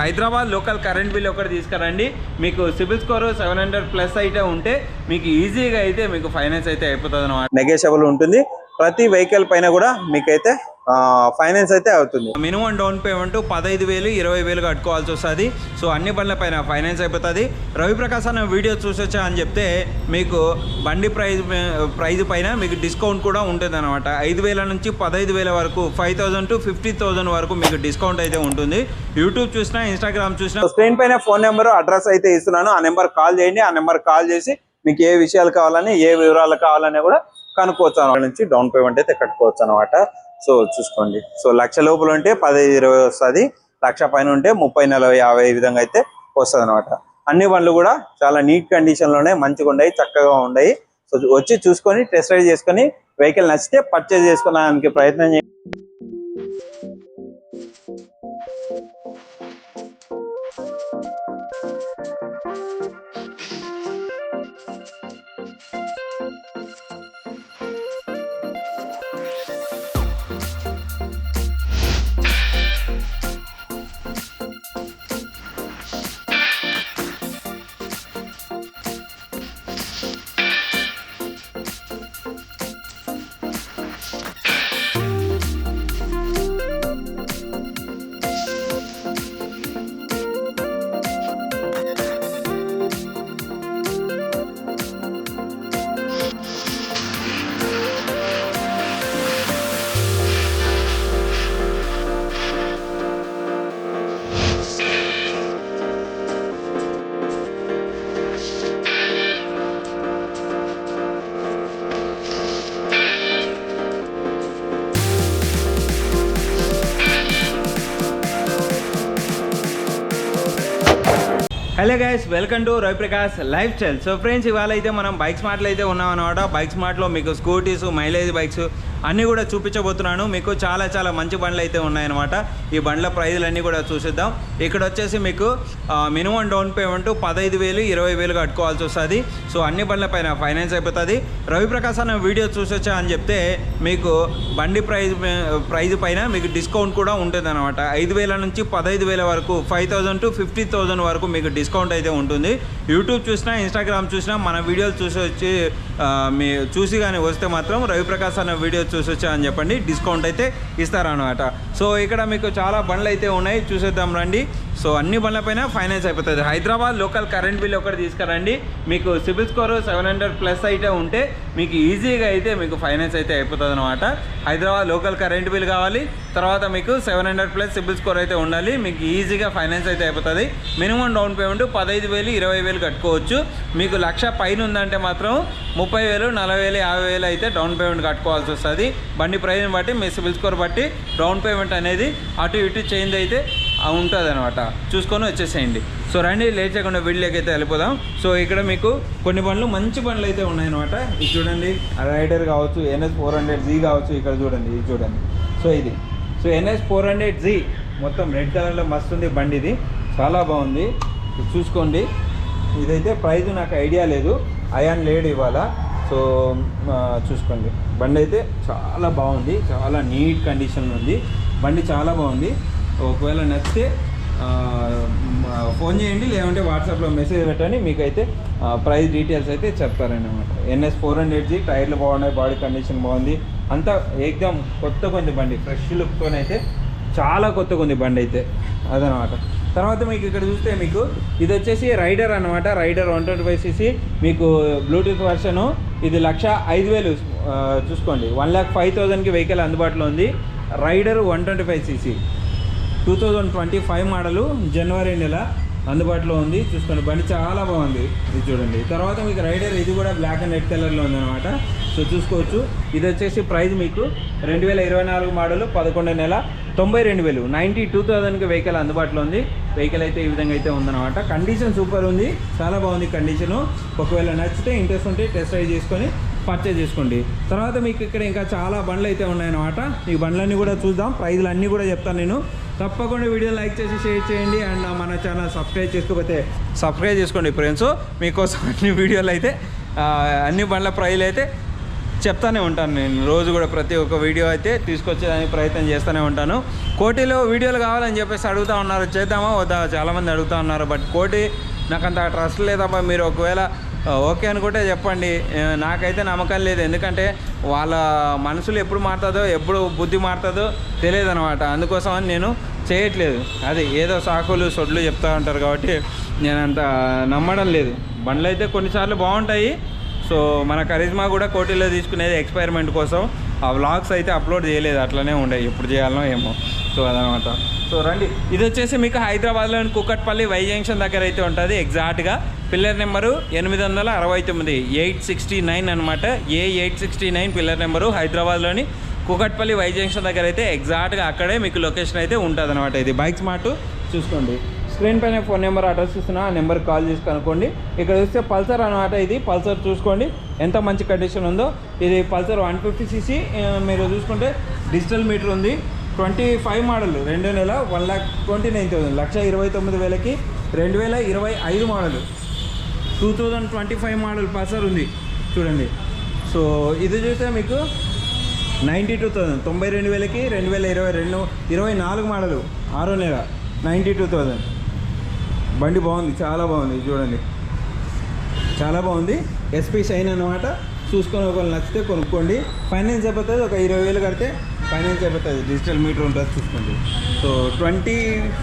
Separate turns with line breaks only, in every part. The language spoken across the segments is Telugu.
హైదరాబాద్ లోకల్ కరెంట్ బిల్ ఒకటి తీసుకురండి. మీకు CIBIL score seven hundred plus అయితే ఉంటే మీకు ఈజీగా అయితే మీకు ఫైనాన్స్ అయితే అయిపోతుంది అనమాట
నెగేషబుల్ ఉంటుంది. ప్రతి వెహికల్ పైన కూడా మీకైతే ఫైనాన్స్ అయితే అవుతుంది.
మినిమం డౌన్ పేమెంట్ పదహైదు వేలు ఇరవై వేలు కట్టుకోవాల్సి వస్తుంది. సో అన్ని బండ్ల పైన ఫైనాన్స్ అయిపోతుంది. రవిప్రకాశ్ అన్న వీడియో చూసొచ్చా అని చెప్తే మీకు బండి ప్రైజ్ ప్రైజ్ పైన మీకు డిస్కౌంట్ కూడా ఉంటుంది అనమాట ఐదు వేల నుంచి పదహైదు వేల వరకు five thousand to fifty thousand వరకు మీకు డిస్కౌంట్ అయితే ఉంటుంది. యూట్యూబ్ చూసినా ఇన్స్టాగ్రామ్ చూసినా.
స్క్రీన్ పైన ఫోన్ నెంబర్ అడ్రస్ అయితే ఇస్తున్నాను. ఆ నెంబర్ కాల్ చేయండి. ఆ నెంబర్ కాల్ చేసి మీకు ఏ విషయాలు కావాలని ఏ వివరాలు కావాలని కూడా కనుక్కోవచ్చు అన్నమాట. నుంచి డౌన్ పేమెంట్ అయితే కట్టుకోవచ్చు అనమాట సో చూసుకోండి. సో లక్ష లోపల ఉంటే పదహైదు ఇరవై వస్తుంది. లక్ష పైన ఉంటే ముప్పై నలభై యాభై విధంగా అయితే వస్తుంది అనమాట అన్ని బండ్లు కూడా చాలా నీట్ కండిషన్లోనే మంచిగా ఉన్నాయి చక్కగా ఉన్నాయి సో వచ్చి చూసుకొని టెస్ట్ రైడ్ చేసుకొని వెహికల్ నచ్చితే పర్చేజ్ చేసుకోవడానికి ప్రయత్నం చేయండి.
Hello guys welcome to Raviprakash lifestyle so friends ఇవాళ అయితే మనం బైక్ స్మార్ట్లో అయితే ఉన్నాం అనమాట బైక్ స్మార్ట్లో మీకు స్కూటీస్ మైలేజ్ బైక్స్ అన్నీ కూడా చూపించబోతున్నాను. మీకు చాలా చాలా మంచి బండ్లు అయితే ఉన్నాయన్నమాట. ఈ బండ్ల ప్రైజ్లన్నీ కూడా చూసిద్దాం. ఇక్కడ వచ్చేసి మీకు మినిమం డౌన్ పేమెంట్ పదహైదు వేలు ఇరవై వేలు కట్టుకోవాల్సి వస్తుంది. సో అన్ని బండ్ల పైన ఫైనాన్స్ అయిపోతుంది. రవిప్రకాశ్ అన్న వీడియో చూసొచ్చా అని చెప్తే మీకు బండి ప్రైజ్ ప్రైజ్ పైన మీకు డిస్కౌంట్ కూడా ఉంటుంది అనమాట ఐదు వేల నుంచి పదహైదు వేల వరకు five thousand to fifty thousand వరకు మీకు డిస్కౌంట్ అయితే ఉంటుంది. యూట్యూబ్ చూసినా ఇన్స్టాగ్రామ్ చూసినా మన వీడియోలు చూసి వచ్చి మీ చూసి కానీ వస్తే మాత్రం రవిప్రకాశ్ అన్న వీడియో చూసి వచ్చా అని చెప్పండి. డిస్కౌంట్ అయితే ఇస్తారనమాట సో ఇక్కడ మీకు చాలా బండ్లు అయితే ఉన్నాయి. చూసేద్దాం రండి. సో అన్ని బండ్లపైన ఫైనాన్స్ అయిపోతుంది. హైదరాబాద్ లోకల్ కరెంట్ బిల్ ఒకటి తీసుకురండి. మీకు CIBIL score seven hundred plus అయితే ఉంటే మీకు ఈజీగా అయితే మీకు ఫైనాన్స్ అయితే అయిపోతుంది అనమాట హైదరాబాద్ లోకల్ కరెంట్ బిల్ కావాలి. తర్వాత మీకు seven hundred plus CIBIL score అయితే ఉండాలి. మీకు ఈజీగా ఫైనాన్స్ అయితే అయిపోతుంది. మినిమం డౌన్ పేమెంట్ పదహైదు వేలు ఇరవై వేలు కట్టుకోవచ్చు. మీకు లక్ష పైన ఉందంటే మాత్రం ముప్పై వేలు నలభై వేలు యాభై వేలు అయితే డౌన్ పేమెంట్ కట్టుకోవాల్సి వస్తుంది. బండి ప్రైస్ని బట్టి మీ సిబిల్ స్కోర్ బట్టి డౌన్ పేమెంట్ అనేది అటు ఇటు చేంజ్ అయితే ఉంటుంది అనమాట చూసుకొని వచ్చేసేయండి. సో రండి లేట్ చేయకుండా వీడియోకైతే అయితే వెళ్ళిపోదాం. సో ఇక్కడ మీకు కొన్ని బండ్లు మంచి బండ్లు అయితే ఉన్నాయన్నమాట. ఇది చూడండి రైడర్ కావచ్చు ఎన్ఎస్ ఫోర్ హండ్రెడ్ జీ కావచ్చు ఇక్కడ చూడండి ఇది చూడండి. సో ఇది. So NS four hundred Z మొత్తం రెడ్ కలర్లో మస్తు ఉంది బండి ఇది. చాలా బాగుంది. ఇది చూసుకోండి. ఇదైతే ప్రైజ్ నాకు ఐడియా లేదు. అయాన్ లేడు ఇవాళ సో చూసుకోండి. బండి అయితే చాలా బాగుంది. చాలా నీట్ కండిషన్ ఉంది. బండి చాలా బాగుంది. ఒకవేళ నచ్చితే ఫోన్ చేయండి లేదంటే వాట్సాప్లో మెసేజ్ పెట్టండి మీకైతే ప్రైస్ డీటెయిల్స్ అయితే చెప్తారనమాట ఎన్ఎస్ ఫోర్ హండ్రెడ్ జీ టైర్లు బాగున్నాయి బాడీ కండిషన్ బాగుంది. అంతా ఏకదం కొత్త కొంది బండి ఫ్రెష్ లుక్తోనైతే చాలా కొత్తగా ఉంది బండి అయితే అదనమాట. తర్వాత మీకు ఇక్కడ చూస్తే మీకు ఇది వచ్చేసి రైడర్ అనమాట Raider one twenty five CC మీకు బ్లూటూత్ వర్షను ఇది లక్ష ఐదు వేలు చూసుకోండి. వన్ ల్యాక్ ఫైవ్ థౌజండ్కి వెహికల్ అందుబాటులో ఉంది. Raider one twenty five CC. Two thousand twenty five model జనవరి నెల అందుబాటులో ఉంది. చూసుకోండి బండి చాలా బాగుంది. ఇది చూడండి. తర్వాత మీకు రైడర్ ఇది కూడా బ్లాక్ అండ్ రెడ్ కలర్లో ఉందన్నమాట. సో చూసుకోవచ్చు. ఇది వచ్చేసి ప్రైస్ మీకు రెండు వేల ఇరవై నాలుగు మోడలు పదకొండు నెల తొంభై రెండు వేలు. నైంటీ టూ థౌజండ్కి వెహికల్ అందుబాటులో ఉంది. వెహికల్ అయితే ఈ విధంగా అయితే ఉందన్నమాట. కండిషన్ సూపర్ ఉంది. చాలా బాగుంది కండిషను. ఒకవేళ నచ్చితే ఇంట్రెస్ట్ ఉంటే టెస్ట్ డ్రైవ్ చేసుకొని పర్చేజ్ చేసుకోండి. తర్వాత మీకు ఇక్కడ ఇంకా చాలా బండ్లు అయితే ఉన్నాయన్నమాట. ఈ బండ్లన్నీ కూడా చూద్దాం. ప్రైజ్లు అన్నీ కూడా చెప్తాను నేను. తప్పకుండా వీడియో లైక్ చేసి షేర్ చేయండి అండ్ మన ఛానల్ సబ్స్క్రైబ్ చేసుకోకపోతే సబ్స్క్రైబ్ చేసుకోండి ఫ్రెండ్స్. మీకోసం అన్ని వీడియోలు అయితే అన్ని బండ్ల ప్రైజ్లు అయితే చెప్తానే ఉంటాను నేను. రోజు కూడా ప్రతి ఒక్క వీడియో అయితే తీసుకొచ్చేదానికి ప్రయత్నం చేస్తూనే ఉంటాను. కోటిలో వీడియోలు కావాలని చెప్పేసి అడుగుతా ఉన్నారు. చేద్దామా? వద్దా? చాలామంది అడుగుతా ఉన్నారు. బట్ కోటి నాకు అంత ట్రస్ట్ లేదమ్మా. మీరు ఒకవేళ ఓకే అనుకుంటే చెప్పండి. నాకైతే నమ్మకం లేదు. ఎందుకంటే వాళ్ళ మనసులు ఎప్పుడు మారుతుందో ఎప్పుడు బుద్ధి మారుతుందో తెలియదు అనమాట అందుకోసమని నేను చేయట్లేదు. అది ఏదో సాకులు సొడ్లు చెప్తా ఉంటారు కాబట్టి నేను అంత నమ్మడం లేదు. బండ్లు అయితే కొన్నిసార్లు బాగుంటాయి. సో మన కరిజ్మా కూడా కోటిలో తీసుకునేది ఎక్స్పైర్మెంట్ కోసం. ఆ వ్లాగ్స్ అయితే అప్లోడ్ చేయలేదు. అట్లనే ఉండే. ఎప్పుడు చేయాలనో ఏమో. సో అదనమాట సో రండి. ఇది వచ్చేసి మీకు హైదరాబాద్లోని కుకట్పల్లి వై జంక్షన్ దగ్గర అయితే ఉంటుంది. ఎగ్జాక్ట్గా పిల్లర్ నెంబరు ఎనిమిది వందల అరవై తొమ్మిది ఎయిట్ సిక్స్టీ నైన్ అనమాట A eight sixty nine pillar number హైదరాబాద్లోని కుకట్పల్లి వై జంక్షన్ దగ్గర అయితే ఎగ్జాక్ట్గా అక్కడే మీకు లొకేషన్ అయితే ఉంటుంది అనమాట ఇది బైక్ స్మార్ట్ చూసుకోండి. స్క్రీన్ పైన ఫోన్ నెంబర్ అడ్రస్ ఇస్తున్నా ఆ నెంబర్ కాల్ చేసి కనుక్కోండి. ఇక్కడ చూస్తే పల్సర్ అనమాట ఇది. పల్సర్ చూసుకోండి. ఎంత మంచి కండిషన్ ఉందో. ఇది పల్సర్ వన్ ఫిఫ్టీ సీసీ. మీరు చూసుకుంటే డిజిటల్ మీటర్ ఉంది. ట్వంటీ ఫైవ్ మోడల్ రెండు నెల one lakh twenty nine thousand lakh ఇరవై తొమ్మిది వేలకి రెండు వేల ఇరవై ఐదు model two thousand twenty five model Pulsar ఉంది చూడండి. సో ఇది చూస్తే మీకు నైంటీ టూ థౌజండ్ తొంభై రెండు వేలకి రెండు వేల ఇరవై రెండు ఇరవై నాలుగు మోడలు ఆరో నెల నైంటీ టూ థౌజండ్ బండి బాగుంది చాలా బాగుంది చూడండి. చాలా బాగుంది. ఎస్పీ షైన్ అనమాట చూసుకొని ఒకవేళ నచ్చితే కొనుక్కోండి. ఫైనాన్స్ అయిపోతుంది ఒక ఇరవై వేలు కడితే ఫైనాన్స్ అయిపోతుంది. డిజిటల్ మీటర్ ఉంటుంది చూసుకోండి. సో ట్వంటీ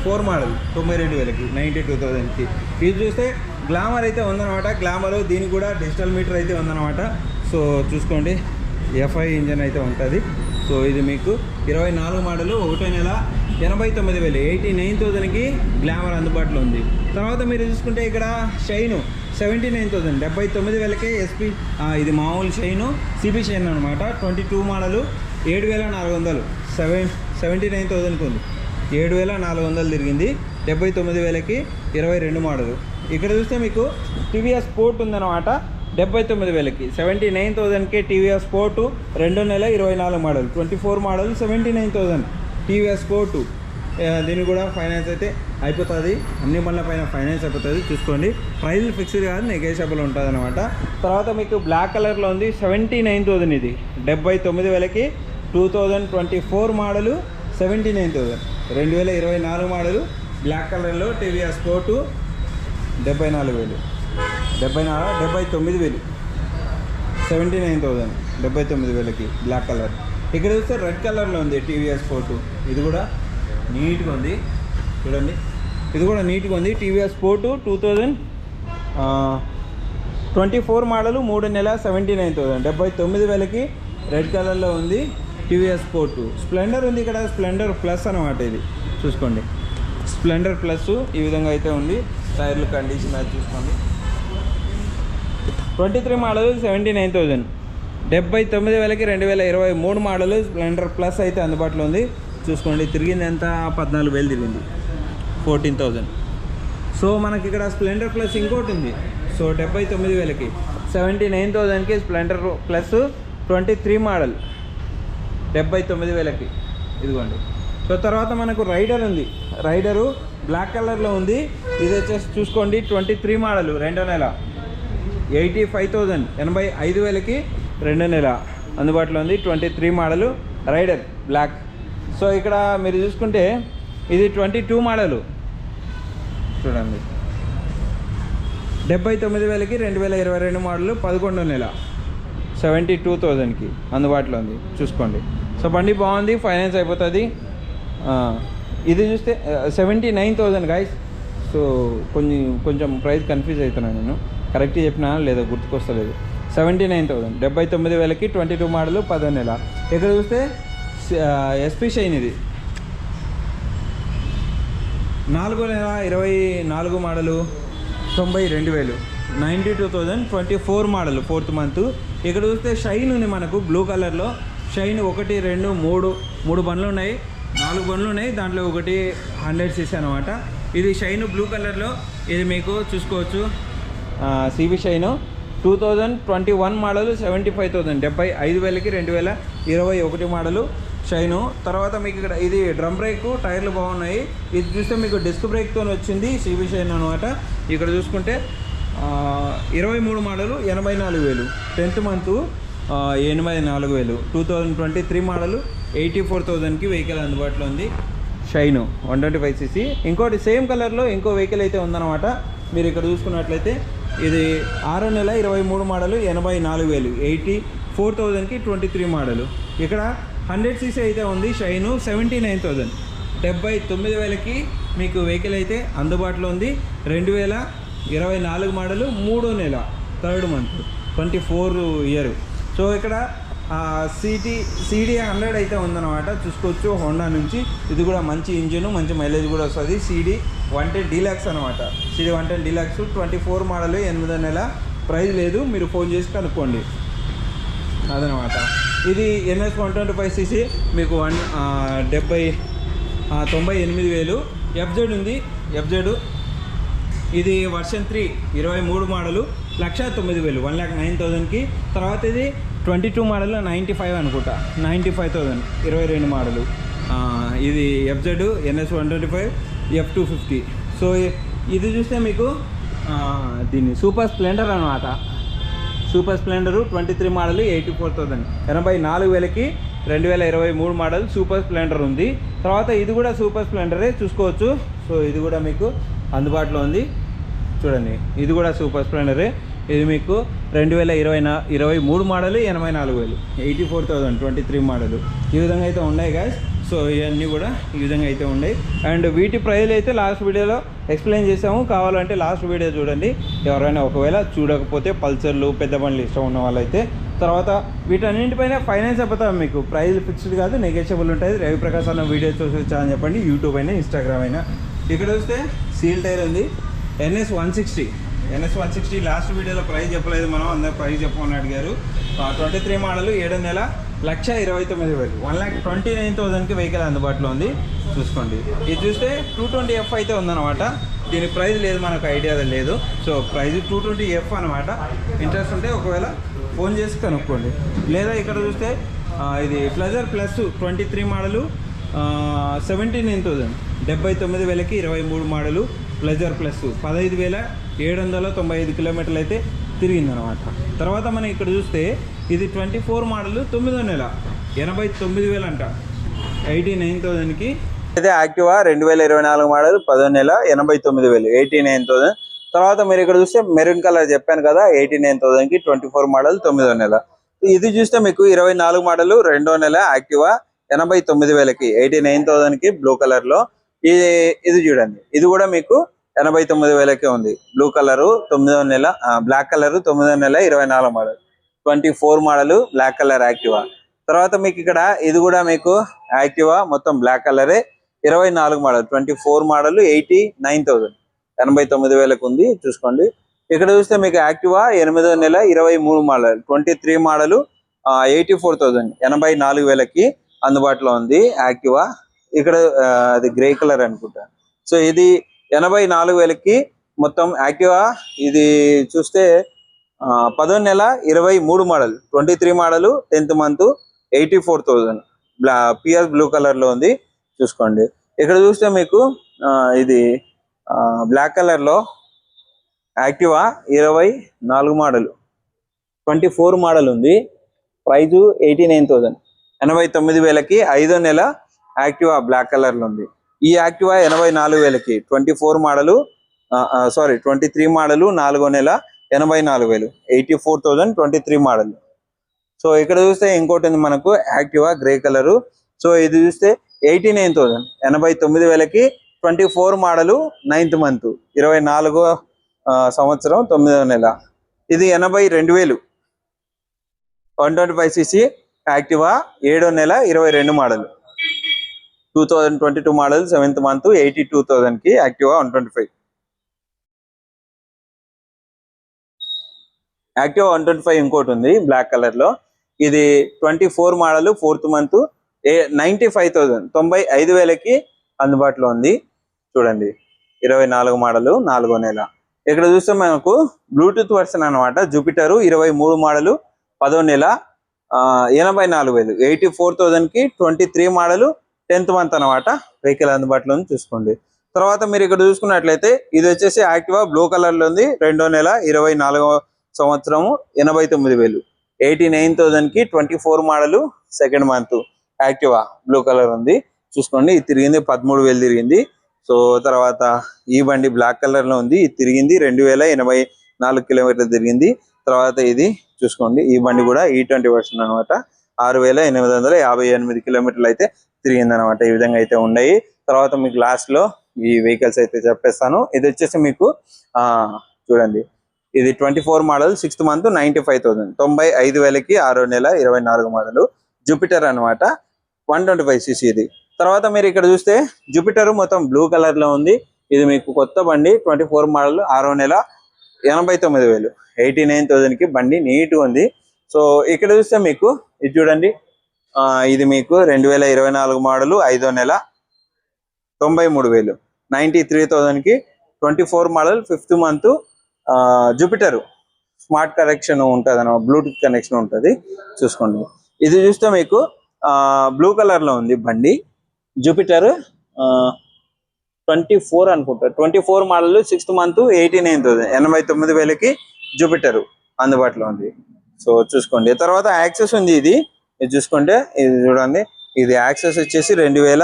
ఫోర్ మోడల్ తొంభై రెండు వేలకి నైంటీ టూ థౌజండ్కి. ఇది చూస్తే గ్లామర్ అయితే ఉందన్నమాట. గ్లామర్ దీనికి కూడా డిజిటల్ మీటర్ అయితే ఉందన్నమాట. సో చూసుకోండి. ఎఫ్ఐ ఇంజన్ అయితే ఉంటుంది. సో ఇది మీకు ఇరవై నాలుగు మోడలు ఒకటో నెల ఎనభై తొమ్మిది వేలు ఎయిటీ నైన్ థౌజండ్కి గ్లామర్ అందుబాటులో ఉంది. తర్వాత మీరు చూసుకుంటే ఇక్కడ షైను సెవెంటీ నైన్ థౌజండ్ డెబ్బై తొమ్మిది వేలకే ఎస్పీ ఇది మామూలు షైను సిబి షైన్ అనమాట ట్వంటీ టూ మోడలు ఏడు వేల నాలుగు వందలు. సెవెన్ సెవెంటీ నైన్ థౌజండ్కి ఉంది ఏడు వేల నాలుగు వందలు తిరిగింది. డెబ్బై తొమ్మిది వేలకి ఇరవై రెండు మోడల్ ఇక్కడ చూస్తే మీకు టీవీఎస్ స్పోర్ట్ ఉందన్నమాట. డెబ్బై తొమ్మిది వేలకి. సెవెంటీ నైన్ థౌజండ్కి టీవీఎస్ స్పోర్ట్ రెండు నెల ఇరవై నాలుగు model. Twenty four model seventy nine thousand TVS Sport దీనికి కూడా ఫైనాన్స్ అయితే అయిపోతుంది. అన్ని బండ్ల పైన ఫైనాన్స్ అయిపోతుంది. చూసుకోండి. ప్రైజ్ ఫిక్స్డ్ కాదు నెగేషబుల్ ఉంటుంది అనమాట తర్వాత మీకు బ్లాక్ కలర్లో ఉంది. సెవెంటీ నైన్ థౌజండ్ ఇది. డెబ్బై తొమ్మిది వేలకి two thousand twenty four model seventy nine thousand. రెండు వేల ఇరవై నాలుగు మోడలు బ్లాక్ కలర్లో టీవీఎస్ కోటు డెబ్బై నాలుగు వేలు. డెబ్బై నాలుగు డెబ్బై తొమ్మిది వేలు. సెవెంటీ నైన్ థౌజండ్ డెబ్బై తొమ్మిది వేలకి బ్లాక్ కలర్. ఇక్కడ చూస్తే రెడ్ కలర్లో ఉంది టీవీఎస్ ఫోర్టు ఇది కూడా నీట్గా ఉంది. చూడండి. ఇది కూడా నీట్గా ఉంది. TVS fort two thousand twenty four model మూడు నెల సెవెంటీ నైన్ థౌసండ్ డెబ్బై తొమ్మిది వేలకి రెడ్ కలర్లో ఉంది. టీవీఎస్ స్పోర్ట్ స్ప్లెండర్ ఉంది ఇక్కడ స్ప్లెండర్ ప్లస్ అనమాట ఇది. చూసుకోండి. స్ప్లెండర్ ప్లస్ ఈ విధంగా అయితే ఉంది. టైర్లు కండిషన్ అది చూసుకోండి. Twenty three model seventy nine thousand డెబ్బై తొమ్మిది వేలకి రెండు వేల ఇరవై మూడు మోడల్ స్ప్లెండర్ ప్లస్ అయితే అందుబాటులో ఉంది. చూసుకోండి తిరిగింది ఎంత? పద్నాలుగు వేలు తిరిగింది. ఫోర్టీన్ థౌజండ్ సో మనకి ఇక్కడ స్ప్లెండర్ ప్లస్ ఇంకోటి ఉంది. సో డెబ్బై తొమ్మిది వేలకి. సెవెంటీ నైన్ థౌజండ్కి Splendor Plus twenty three model డెబ్బై తొమ్మిది వేలకి. ఇదిగోండి. సో తర్వాత మనకు రైడర్ ఉంది. రైడరు బ్లాక్ కలర్లో ఉంది. ఇది వచ్చేసి చూసుకోండి ట్వంటీ త్రీ మోడల్ రెండో నెల. ఎయిటీ ఫైవ్ థౌజండ్ ఎనభై ఐదు వేలకి రెండో నెల అందుబాటులో ఉంది twenty three model Raider black. So ఇక్కడ మీరు చూసుకుంటే ఇది ట్వంటీ టూ మోడలు. చూడండి. డెబ్బై తొమ్మిది వేలకి రెండు వేల ఇరవై రెండు మోడలు పదకొండో నెల. సెవెంటీ టూ థౌజండ్కి అందుబాటులో ఉంది. చూసుకోండి. సో బండి బాగుంది ఫైనాన్స్ అయిపోతుంది. ఇది చూస్తే seventy nine thousand guys so కొంచెం కొంచెం ప్రైస్ కన్ఫ్యూజ్ అవుతున్నాను నేను. కరెక్ట్ చెప్పినా లేదో గుర్తుకొస్తలేదు. సెవెంటీ నైన్ థౌజండ్ డెబ్బై తొమ్మిది వేలకి ట్వంటీ టూ మోడల్ పదో నెల. ఇక్కడ చూస్తే ఎస్పీ షైన్ ఇది. నాలుగో నెల ఇరవై నాలుగు మోడలు తొంభై రెండు వేలు. Ninety two thousand twenty four model fourth month ఇక్కడ చూస్తే షైన్ ఉంది మనకు బ్లూ కలర్లో షైన్ ఒకటి రెండు మూడు మూడు బండ్లు ఉన్నాయి. నాలుగు బండ్లు ఉన్నాయి. దాంట్లో ఒకటి హండ్రెడ్ సీసీ అనమాట ఇది షైన్ బ్లూ కలర్లో. ఇది మీకు చూసుకోవచ్చు. CB Shine. Two thousand twenty one model seventy five thousand. డెబ్బై ఐదు వేలకి రెండు వేల ఇరవై ఒకటి మోడలు షైను. తర్వాత మీకు ఇక్కడ ఇది డ్రమ్ బ్రేక్ టైర్లు బాగున్నాయి. ఇది చూస్తే మీకు డిస్క్ బ్రేక్తో వచ్చింది సిబి షైన్ అనమాట ఇక్కడ చూసుకుంటే ఇరవై మూడు మోడలు ఎనభై నాలుగు వేలు. Tenth month. ఎనిమిది ఎనభై నాలుగు వేలు. Two thousand twenty three model eighty four థౌజండ్కి వెహికల్ అందుబాటులో ఉంది. Shine one twenty five CC ఇంకోటి సేమ్ కలర్లో ఇంకో వెహికల్ అయితే ఉందన్నమాట. మీరు ఇక్కడ చూసుకున్నట్లయితే ఇది ఆరో నెల ఇరవై మూడు మోడల్ ఎనభై నాలుగు వేలు. ఎయిటీ ఫోర్ థౌజండ్కి ట్వంటీ త్రీ మోడల్ ఇక్కడ హండ్రెడ్ సీసీ అయితే ఉంది. షైను సెవెంటీ నైన్ థౌజండ్ డెబ్బై తొమ్మిది వేలకి మీకు వెహికల్ అయితే అందుబాటులో ఉంది. రెండు వేల ఇరవై నాలుగు మోడలు మూడో నెల third month twenty four year so ఇక్కడ సిటీ సిడి హండ్రెడ్ అయితే ఉందన్నమాట. చూసుకోవచ్చు హోండా నుంచి. ఇది కూడా మంచి ఇంజిన్ మంచి మైలేజ్ కూడా వస్తుంది. సిడి వన్ టెన్ డీలాక్స్ అనమాట CD one ten Deluxe twenty four model ఎనిమిదో నెల. ప్రైస్ లేదు మీరు ఫోన్ చేసి కనుక్కోండి. అదనమాట ఇది NS one twenty five CC మీకు వన్ డెబ్బై తొంభై ఎనిమిది వేలు. ఎఫ్జెడ్ ఉంది. ఎఫ్జెడ్ ఇది వర్షన్ త్రీ ఇరవై మూడు మోడలు లక్ష తొమ్మిది వేలు వన్ ల్యాక్ నైన్ థౌజండ్కి తర్వాత ఇది twenty two model ninety five అనుకుంటా. నైంటీ ఫైవ్ థౌజండ్ ఇరవై రెండు మోడలు ఇది FZ NS one twenty five F two fifty so ఇది చూస్తే మీకు దీన్ని సూపర్ స్ప్లెండర్ అనమాట Super Splendor twenty three model eighty four thousand ఎనభై నాలుగు వేలకి రెండు వేల ఇరవై మూడు మోడల్ సూపర్ స్ప్లెండర్ ఉంది. తర్వాత ఇది కూడా సూపర్ స్ప్లెండరే చూసుకోవచ్చు. సో ఇది కూడా మీకు అందుబాటులో ఉంది. చూడండి. ఇది కూడా సూపర్ స్ప్లెండరే. ఇది మీకు రెండు వేల ఇరవై నా ఇరవై మూడు మోడల్ ఎనభై నాలుగు వేలు. Eighty four thousand twenty three model. ఈ విధంగా అయితే ఉన్నాయి గాయస్ సో ఇవన్నీ కూడా ఈ విధంగా అయితే ఉన్నాయి. అండ్ వీటి ప్రైజ్లు అయితే లాస్ట్ వీడియోలో ఎక్స్ప్లెయిన్ చేసాము కావాలంటే లాస్ట్ వీడియో చూడండి. ఎవరైనా ఒకవేళ చూడకపోతే పల్సర్లు పెద్ద బండ్లు ఇష్టం ఉన్న వాళ్ళైతే. తర్వాత వీటన్నింటిపైన ఫైనాన్స్ అయిపోతాం మీకు. ప్రైజ్ ఫిక్స్డ్ కాదు నెగోషియబుల్ ఉంటుంది రవి ప్రకాశ్ అన్న వీడియో చూసి వచ్చారని చెప్పండి. యూట్యూబ్ అయినా ఇన్స్టాగ్రామ్ అయినా. ఇక్కడ చూస్తే సీల్ టైర్ ఉంది. NS one sixty. NS one sixty last వీడియోలో ప్రైస్ చెప్పలేదు మనం అందరు ప్రైస్ చెప్పమని అడిగారు. ట్వంటీ త్రీ మోడల్ ఏడు నెల లక్ష ఇరవై తొమ్మిది వేలు. వన్ ల్యాక్ ట్వంటీ నైన్ థౌసండ్కి వెహికల్ అందుబాటులో ఉంది. చూసుకోండి. ఇది చూస్తే టూ ట్వంటీ ఎఫ్ అయితే ఉందన్నమాట. దీని ప్రైస్ లేదు మనకు ఐడియా లేదు. So price two twenty F అనమాట ఇంట్రెస్ట్ ఉంటే ఒకవేళ ఫోన్ చేసి కనుక్కోండి. లేదా ఇక్కడ చూస్తే ఇది Pleasure Plus twenty three model seventy nine thousand. డెబ్బై తొమ్మిది వేలకి ఇరవై మూడు మోడలు ప్లెజర్ ప్లస్ పదహైదు వేల ఏడు వందల తొంభై ఐదు కిలోమీటర్లు అయితే తిరిగిందనమాట తర్వాత మనం ఇక్కడ చూస్తే ఇది ట్వంటీ ఫోర్ మోడల్ తొమ్మిదో నెల. ఎనభై తొమ్మిది వేలు అంట. ఎయిటీ నైన్ థౌజండ్కి
అయితే యాక్టివా రెండు వేల ఇరవై నాలుగు మోడల్ పదో నెల ఎనభై తొమ్మిది వేలు. ఎయిటీ నైన్ థౌసండ్ తర్వాత మీరు ఇక్కడ చూస్తే మెరూన్ కలర్ చెప్పాను కదా ఎయిటీ నైన్ థౌసండ్కి ట్వంటీ ఫోర్ మోడల్ తొమ్మిదో నెల. ఇది చూస్తే మీకు ఇరవై నాలుగు మోడల్ రెండో నెల యాక్టివా ఎనభై తొమ్మిది వేలకి ఎయిటీ నైన్ థౌసండ్కి బ్లూ కలర్లో. ఇది ఇది చూడండి. ఇది కూడా మీకు ఎనభై తొమ్మిది వేలకే ఉంది. బ్లూ కలర్ తొమ్మిదో నెల బ్లాక్ కలర్ తొమ్మిదో నెల ఇరవై నాలుగు model twenty four model black colour Activa తర్వాత మీకు ఇక్కడ ఇది కూడా మీకు యాక్టివా మొత్తం బ్లాక్ కలరే ఇరవై నాలుగు model twenty four model eighty nine thousand ఎనభై తొమ్మిది వేలకు ఉంది చూసుకోండి. ఇక్కడ చూస్తే మీకు యాక్టివా ఎనిమిదో నెల ఇరవై మూడు model twenty three model eighty four thousand ఎనభై నాలుగు వేలకి అందుబాటులో ఉంది యాక్టివా ఇక్కడ అది గ్రే కలర్ అనుకుంటా. సో ఇది ఎనభై నాలుగు వేలకి మొత్తం యాక్టివా ఇది చూస్తే పదో నెల ఇరవై మూడు model twenty three model tenth month eighty four thousand బ్లా పిఎస్ బ్లూ కలర్లో ఉంది చూసుకోండి. ఇక్కడ చూస్తే మీకు ఇది బ్లాక్ కలర్లో యాక్టివా ఇరవై నాలుగు మోడల్ ట్వంటీ ఫోర్ మోడల్ ఉంది. ప్రైజు ఎయిటీ నైన్ థౌసండ్ ఎనభై తొమ్మిది వేలకి ఐదో నెల యాక్టివా బ్లాక్ కలర్లో ఉంది. ఈ యాక్టివా ఎనభై నాలుగు వేలకి twenty four model sorry twenty three model నాలుగో నెల ఎనభై నాలుగు వేలు eighty four thousand twenty three model. So ఇక్కడ చూస్తే ఇంకోటి ఉంది మనకు యాక్టివా గ్రే కలరు. సో ఇది చూస్తే ఎయిటీ నైన్ థౌజండ్ ఎనభై తొమ్మిది వేలకి twenty four model ninth month ఇరవై నాలుగో సంవత్సరం తొమ్మిదో నెల. ఇది ఎనభై రెండు వేలు. One twenty five CC Activa ఏడో నెల ఇరవై రెండు model. Two thousand twenty two model seventh month eighty two థౌజండ్కి Activa one twenty five Activa one twenty five ఇంకోటి ఉంది బ్లాక్ కలర్లో. ఇది twenty four model fourth month a ninety five thousand తొంభై ఐదు వేలకి అందుబాటులో ఉంది. చూడండి ఇరవై నాలుగు మోడల్ నాలుగో నెల. ఇక్కడ చూస్తే మనకు బ్లూటూత్ వర్షన్ అనమాట జూపిటరు ఇరవై మూడు మోడల్ పదో నెల ఎనభై నాలుగు వేలు. Eighty four థౌసండ్కి twenty three model tenth month అనమాట వెహికల్ అందుబాటులో ఉంది చూసుకోండి. తర్వాత మీరు ఇక్కడ చూసుకున్నట్లయితే ఇది వచ్చేసి యాక్టివా బ్లూ కలర్లో ఉంది. రెండో నెల ఇరవై సంవత్సరము ఎనభై తొమ్మిది వేలు. ఎయిటీ నైన్ థౌజండ్కి twenty four model second month Activa blue colour ఉంది. చూసుకోండి ఇది తిరిగింది పదమూడు వేలు తిరిగింది. సో తర్వాత ఈ బండి బ్లాక్ కలర్లో ఉంది. ఇది తిరిగింది రెండు వేల ఎనభై నాలుగు కిలోమీటర్లు తిరిగింది. తర్వాత ఇది చూసుకోండి ఈ బండి కూడా ఈ ట్వంటీ వర్షన్ అనమాట ఆరు వేల ఎనిమిది వందల యాభై ఎనిమిది కిలోమీటర్లు అయితే తిరిగింది అనమాట ఈ విధంగా అయితే ఉన్నాయి. తర్వాత మీకు లాస్ట్లో ఈ వెహికల్స్ అయితే చెప్పేస్తాను. ఇది వచ్చేసి మీకు చూడండి. ఇది twenty four model sixth month ninety five thousand తొంభై ఐదు వేలకి ఆరో నెల ఇరవై నాలుగు మోడల్ జూపిటర్ అన్నమాట. వన్ ట్వంటీ ఫైవ్ సిసి ఇది. తర్వాత మీరు ఇక్కడ చూస్తే జూపిటర్ మొత్తం బ్లూ కలర్లో ఉంది. ఇది మీకు కొత్త బండి ట్వంటీ ఫోర్ మోడల్ ఆరో నెల ఎనభై తొమ్మిది వేలు. ఎయిటీ నైన్ థౌసండ్కి బండి నీట్ ఉంది. సో ఇక్కడ చూస్తే మీకు ఇది చూడండి. ఆ, ఇది మీకు రెండు వేల ఇరవై నాలుగు మోడల్ ఐదో నెల తొంభై మూడు వేలు. నైంటీ త్రీ థౌజండ్కి twenty four model fifth month Jupiter smart connection ఉంటుంది అన్నమాట బ్లూటూత్ కనెక్షన్ ఉంటుంది. చూసుకోండి. ఇది చూస్తే మీకు బ్లూ కలర్లో ఉంది బండి. జూపిటర్ ట్వంటీ ఫోర్ అనుకుంటా. Twenty four model sixth month eighty nine thousand ఎనభై తొమ్మిది వేలకి జూపిటర్ అందుబాటులో ఉంది. సో చూసుకోండి. తర్వాత యాక్సెస్ ఉంది ఇది. ఇది చూసుకుంటే ఇది చూడండి. ఇది యాక్సెస్ వచ్చేసి రెండు వేల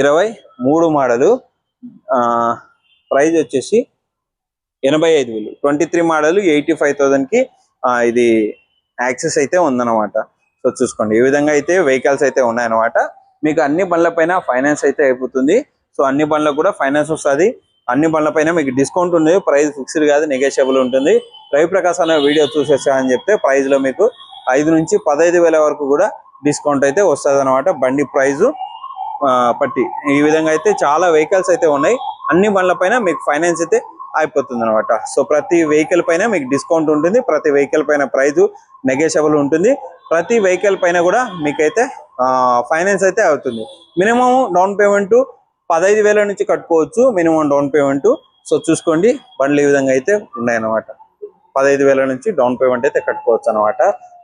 ఇరవై మూడు మోడలు. ప్రైజ్ వచ్చేసి ఎనభై ఐదు వేలు. Twenty three model eighty five థౌజండ్కి ఇది యాక్సెస్ అయితే ఉందన్నమాట. సో చూసుకోండి. ఈ విధంగా అయితే వెహికల్స్ అయితే ఉన్నాయన్నమాట. మీకు అన్ని బండ్లపైన ఫైనాన్స్ అయితే అయిపోతుంది. సో అన్ని బండ్లకు కూడా ఫైనాన్స్ వస్తుంది. అన్ని బండ్లపైన మీకు డిస్కౌంట్ ఉంది ప్రైస్ ఫిక్స్డ్ కాదు నెగోషియబుల్ ఉంటుంది. రవి ప్రకాశ్ అనే వీడియో చూసేసామని చెప్తే ప్రైస్లో మీకు ఐదు నుంచి పదహైదు వేల వరకు కూడా డిస్కౌంట్ అయితే వస్తుంది అనమాట బండి ప్రైజు పట్టి. ఈ విధంగా అయితే చాలా వెహికల్స్ అయితే ఉన్నాయి. అన్ని బండ్ల పైన మీకు ఫైనాన్స్ అయితే అయిపోతుంది అనమాట సో ప్రతి వెహికల్ పైన మీకు డిస్కౌంట్ ఉంటుంది. ప్రతి వెహికల్ పైన ప్రైజు నెగోషియబుల్ ఉంటుంది. ప్రతి వెహికల్ పైన కూడా మీకైతే ఫైనాన్స్ అయితే అవుతుంది. మినిమం డౌన్ పేమెంట్ పదహైదు వేల నుంచి కట్టుకోవచ్చు. మినిమం డౌన్ పేమెంట్ సో చూసుకోండి. బండ్లు ఈ విధంగా అయితే ఉన్నాయన్నమాట. పదహైదు వేల నుంచి డౌన్ పేమెంట్ అయితే కట్టుకోవచ్చు అనమాట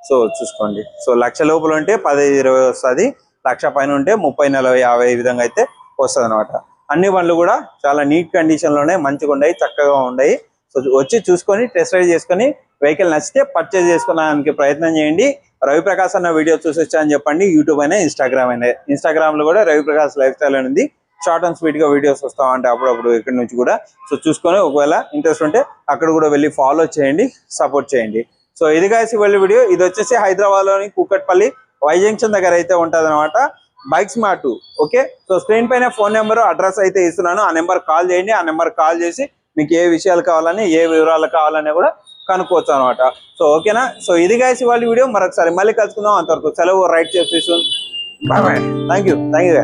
సో చూసుకోండి. సో లక్ష లోపల ఉంటే పదహైదు ఇరవై వస్తుంది. లక్ష పైన ఉంటే ముప్పై నలభై యాభై ఈ విధంగా అయితే వస్తుంది అనమాట అన్ని బండ్లు కూడా చాలా నీట్ కండిషన్లోనే మంచిగా ఉన్నాయి చక్కగా ఉన్నాయి సో వచ్చి చూసుకొని టెస్ట్ రైడ్ చేసుకొని వెహికల్ నచ్చితే పర్చేజ్ చేసుకోవడానికి ప్రయత్నం చేయండి. రవిప్రకాష్ అన్న వీడియో చూసొచ్చా అని చెప్పండి. యూట్యూబ్ అయినా ఇన్స్టాగ్రామ్ అయినా. ఇన్స్టాగ్రామ్లో కూడా రవిప్రకాశ్ లైఫ్ స్టైల్ అని ఉంది షార్ట్ అండ్ స్వీట్గా వీడియోస్ వస్తా ఉంటాయి అప్పుడప్పుడు ఇక్కడ నుంచి కూడా. సో చూసుకొని ఒకవేళ ఇంట్రెస్ట్ ఉంటే అక్కడ కూడా వెళ్ళి ఫాలో చేయండి సపోర్ట్ చేయండి. సో ఇది కాసి వెళ్ళి వీడియో ఇది వచ్చేసి హైదరాబాద్లోని కూకట్పల్లి వై జంక్షన్ దగ్గర అయితే ఉంటది అనమాట bike smart okay so screen పైన ఫోన్ నెంబర్ అడ్రస్ అయితే ఇస్తున్నాను. ఆ నెంబర్ కాల్ చేయండి. ఆ నెంబర్ కాల్ చేసి మీకు ఏ విషయాలు కావాలని ఏ వివరాలు కావాలని కూడా కనుక్కోవచ్చు అనమాట సో ఓకేనా సో ఇది కాసి వాళ్ళ వీడియో మరొకసారి మళ్ళీ కలుసుకుందాం. అంతవరకు సెలవు. రైట్ చేసేసి bye bye thank you thank you